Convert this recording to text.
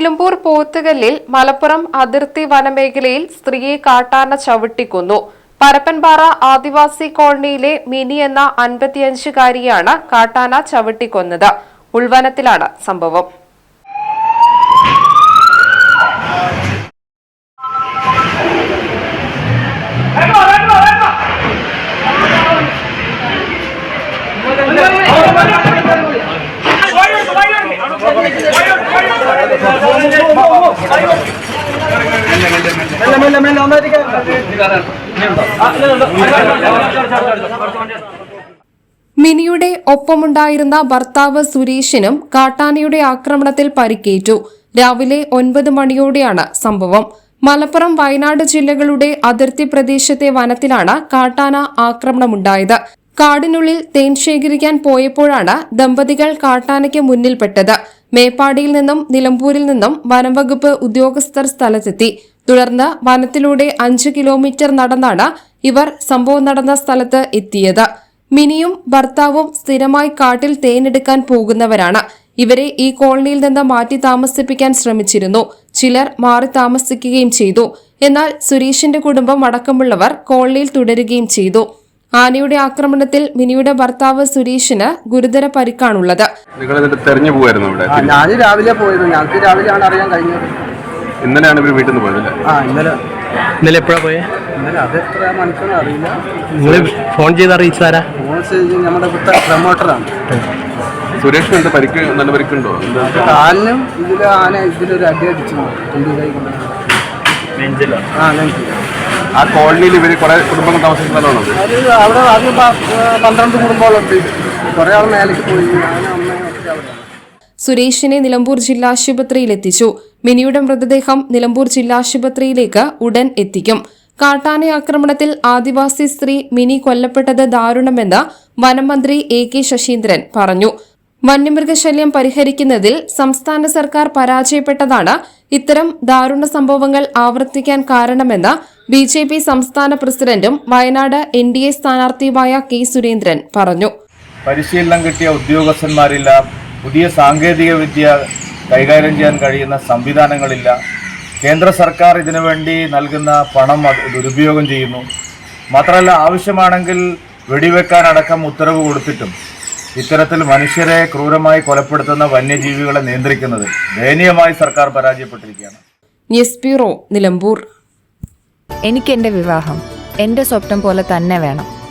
നിലമ്പൂർ പോത്തുകല്ലിൽ മലപ്പുറം അതിർത്തി വനമേഖലയിൽ സ്ത്രീയെ കാട്ടാന ചവിട്ടിക്കൊന്നു. പരപ്പൻപാറ ആദിവാസി കോളനിയിലെ മിനി എന്ന അൻപത്തിയഞ്ചുകാരിയാണ് കാട്ടാന ചവിട്ടിക്കൊന്നത്. ഉൾവനത്തിലാണ് സംഭവം. മിനിയുടെ ഒപ്പമുണ്ടായിരുന്ന ഭർത്താവ് സുരേഷിനും കാട്ടാനയുടെ ആക്രമണത്തിൽ പരിക്കേറ്റു. രാവിലെ ഒൻപത് മണിയോടെയാണ് സംഭവം. മലപ്പുറം വയനാട് ജില്ലകളുടെ അതിർത്തി പ്രദേശത്തെ വനത്തിലാണ് കാട്ടാന ആക്രമണമുണ്ടായത്. കാടിനുള്ളിൽ തേൻ ശേഖരിക്കാൻ പോയപ്പോഴാണ് ദമ്പതികൾ കാട്ടാനയ്ക്ക് മുന്നിൽപ്പെട്ടത്. മേപ്പാടിയിൽ നിന്നും നിലമ്പൂരിൽ നിന്നും വനംവകുപ്പ് ഉദ്യോഗസ്ഥർ സ്ഥലത്തെത്തി. തുടർന്ന് വനത്തിലൂടെ അഞ്ച് കിലോമീറ്റർ നടന്നാണ് ഇവർ സംഭവം നടന്ന സ്ഥലത്ത് എത്തിയത്. മിനിയും ഭർത്താവും സ്ഥിരമായി കാട്ടിൽ തേനെടുക്കാൻ പോകുന്നവരാണ്. ഇവരെ ഈ കോളനിയിൽ നിന്ന് മാറ്റി താമസിപ്പിക്കാൻ ശ്രമിച്ചിരുന്നു. ചിലർ മാറി താമസിക്കുകയും ചെയ്തു. എന്നാൽ സുരേഷിന്റെ കുടുംബം അടക്കമുള്ളവർ കോളനിയിൽ തുടരുകയും ചെയ്തു. ആനയുടെ ആക്രമണത്തിൽ മിനിയുടെ ഭർത്താവ് സുരേഷിന് ഗുരുതര പരിക്കാണുള്ളത്. ഞാൻ രാവിലെ പോയത് ഞങ്ങൾക്ക് രാവിലെയാണ് അറിയാൻ കഴിഞ്ഞത്. ഇന്നലെയാണ് ഇവർ വീട്ടിൽ നിന്ന് പോയത് ആ ഇന്നലെ. ഇന്നലെ എപ്പോഴാ പോയത് ഇന്നലെ അത് എത്ര മണിക്കൂർ അറിയില്ല. നിങ്ങൾ ഫോൺ ചെയ്ത് അറിയിച്ചാരാ ഫോൺ ചെയ്ത് നമ്മുടെ ഇവിടുത്തെ പ്രമോട്ടറാണ് സുരേഷിന് എന്താ പരിക്ക് നല്ല പരിക്കുണ്ടോ? കാലിനും ഇതിൽ ആന ഇതിലൊരു അടി അടിച്ചു. തുമ്പി കൈ കൊണ്ട്. ആ നെഞ്ചിൽ ആ കോളനിയിൽ ഇവർ കുറെ കുടുംബങ്ങൾ താമസിക്കുന്നതാണോ അവിടെ ആദ്യം പന്ത്രണ്ട് കുടുംബങ്ങളുണ്ട് കുറേ ആൾ മേലേക്ക് പോയി. സുരേഷിനെ നിലമ്പൂർ ജില്ലാ ആശുപത്രിയിൽ എത്തിച്ചു. മിനിയുടെ മൃതദേഹം നിലമ്പൂർ ജില്ലാശുപത്രിയിലേക്ക് ഉടൻ എത്തിക്കും. കാട്ടാന ആക്രമണത്തിൽ ആദിവാസി സ്ത്രീ മിനി കൊല്ലപ്പെട്ടത് ദാരുണമെന്ന് വനംമന്ത്രി എ കെ ശശീന്ദ്രൻ പറഞ്ഞു. വന്യമൃഗശല്യം പരിഹരിക്കുന്നതിൽ സംസ്ഥാന സർക്കാർ പരാജയപ്പെട്ടതാണ് ഇത്തരം ദാരുണ സംഭവങ്ങൾ ആവർത്തിക്കാൻ കാരണമെന്ന് ബി ജെ പി സംസ്ഥാന പ്രസിഡന്റും വയനാട് എൻ ഡി എ സ്ഥാനാർത്ഥിയുമായ കെ സുരേന്ദ്രൻ പറഞ്ഞു. പരിശീലനം കിട്ടിയ ഉദ്യോഗസ്ഥന്മാരില്ല. പുതിയ സാങ്കേതിക വിദ്യ കൈകാര്യം ചെയ്യാൻ കഴിയുന്ന സംവിധാനങ്ങളില്ല. കേന്ദ്ര സർക്കാർ ഇതിനു വേണ്ടി നൽകുന്ന പണം അത് ദുരുപയോഗം ചെയ്യുന്നു. മാത്രമല്ല ആവശ്യമാണെങ്കിൽ വെടിവെക്കാനടക്കം ഉത്തരവ് കൊടുത്തിട്ടും ഇത്തരത്തിൽ മനുഷ്യരെ ക്രൂരമായി കൊലപ്പെടുത്തുന്ന വന്യജീവികളെ നിയന്ത്രിക്കുന്നത് ദയനീയമായി സർക്കാർ പരാജയപ്പെട്ടിരിക്കുകയാണ്. News bureau Nilambur. എനിക്ക് എന്റെ വിവാഹം എന്റെ സ്വപ്നം പോലെ തന്നെ വേണം.